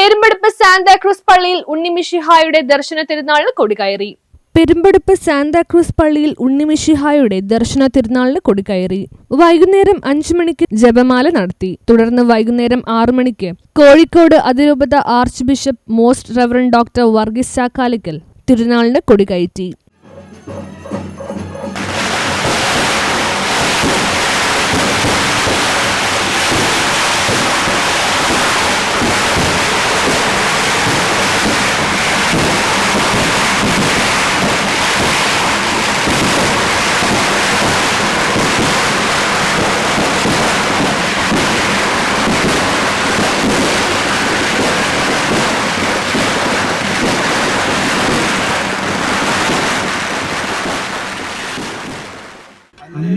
പെരുമ്പടുപ്പ് സാന്താക്രൂസ് പള്ളിയിൽ ഉണ്ണിമിഷിഹായുടെ ദർശന തിരുനാളിന് കൊടികയറി. പെരുമ്പടുപ്പ് സാന്താക്രൂസ് പള്ളിയിൽ ഉണ്ണിമിഷിഹായുടെ ദർശന തിരുനാളിന് കൊടികയറി. വൈകുന്നേരം അഞ്ചു മണിക്ക് ജപമാല നടത്തി. തുടർന്ന് വൈകുന്നേരം ആറു മണിക്ക് കോഴിക്കോട് അതിരൂപത archbishop most reverend doctor Varghese Chakkalakkal തിരുനാളിന് കൊടികയറ്റി.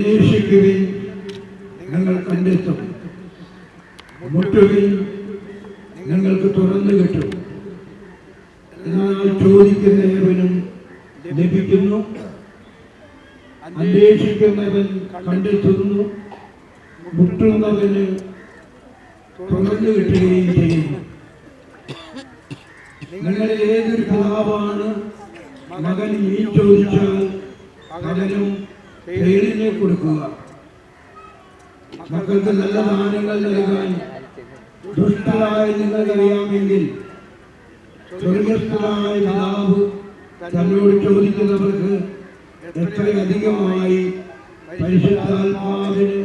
അന്വേഷിക്കുവിൻ നിങ്ങൾ കണ്ടെത്തും. മുട്ടുകയും നിങ്ങൾക്ക് തുറന്നു കിട്ടും. എന്നാൽ ചോദിക്കുന്ന ഏവനും ലഭിക്കുന്നു. അന്വേഷിക്കുന്നവൻ കണ്ടെത്തുന്നു. മുട്ടുന്നവന് തുറന്നു കിട്ടുകയും ചെയ്യുന്നു നിങ്ങൾ ഏതൊരു പിതാവാണ് മകൻ നീ ചോദിച്ചാൽ മകനും പേരിനെ കൊടുക്കുക. മക്കൾക്ക് നല്ല ദാനങ്ങൾ നൽകാൻ ദുഷ്ടരായ നിങ്ങൾക്കറിയാമെങ്കിൽ സ്വർഗസ്ഥനായ പിതാവ് തന്നോട് ചോദിക്കുന്നവർക്ക് എത്രയധികമായി പരിശുദ്ധാത്മാവിന്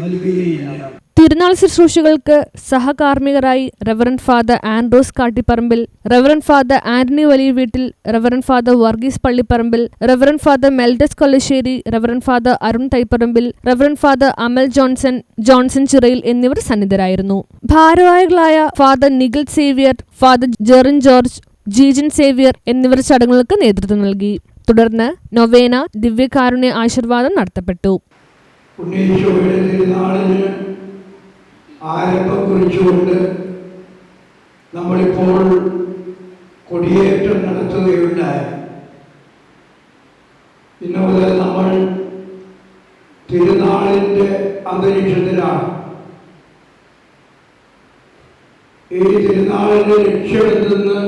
നൽകുകയില്ല. തിരുനാൾ ശുശ്രൂഷകൾക്ക് സഹകാർമ്മികരായി reverend father Andrews Kattipparambil reverend father Antony Valiyaveettil reverend father Varghese Pallipparambil reverend father മെൽഡസ് Kollassery reverend father Arun Thaiparambil reverend father Amal Johnson Johnson Chirayil എന്നിവർ സന്നിധരായിരുന്നു. ഭാരവാഹികളായ father Nikhil Xavier father Jerin George Jijan Xavier എന്നിവർ ചടങ്ങുകൾക്ക് നേതൃത്വം നൽകി. തുടർന്ന് നൊവേന ദിവ്യകാരുണ്യ ആശീർവാദം നടത്തപ്പെട്ടു. ആരംഭം കുറിച്ചുകൊണ്ട് നമ്മളിപ്പോൾ കൊടിയേറ്റം നടത്തുകയുണ്ടായി. ഇന്ന മുതൽ നമ്മൾ തിരുനാളിന്റെ അന്തരീക്ഷത്തിലാണ്. ഈ തിരുനാളിന്റെ ലക്ഷ്യമെന്തെന്ന്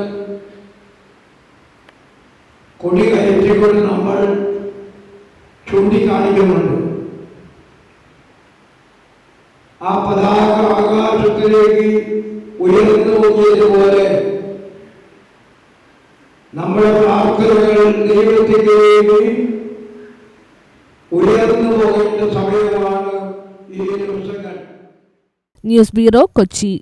കൊടി കയറ്റിക്കൊണ്ട് നമ്മൾ ചൂണ്ടിക്കാണിക്കുന്നുണ്ട്. ആ പതാക ആകാശത്തിലേക്ക് ഉയർന്നു പോയതുപോലെ നമ്മുടെ പ്രാർത്ഥനകൾ ദൈവത്തിലേക്ക് ഉയർന്നു പോകേണ്ട സമയമാണ് ഈ ദിവസങ്ങൾ. News bureau Kochi.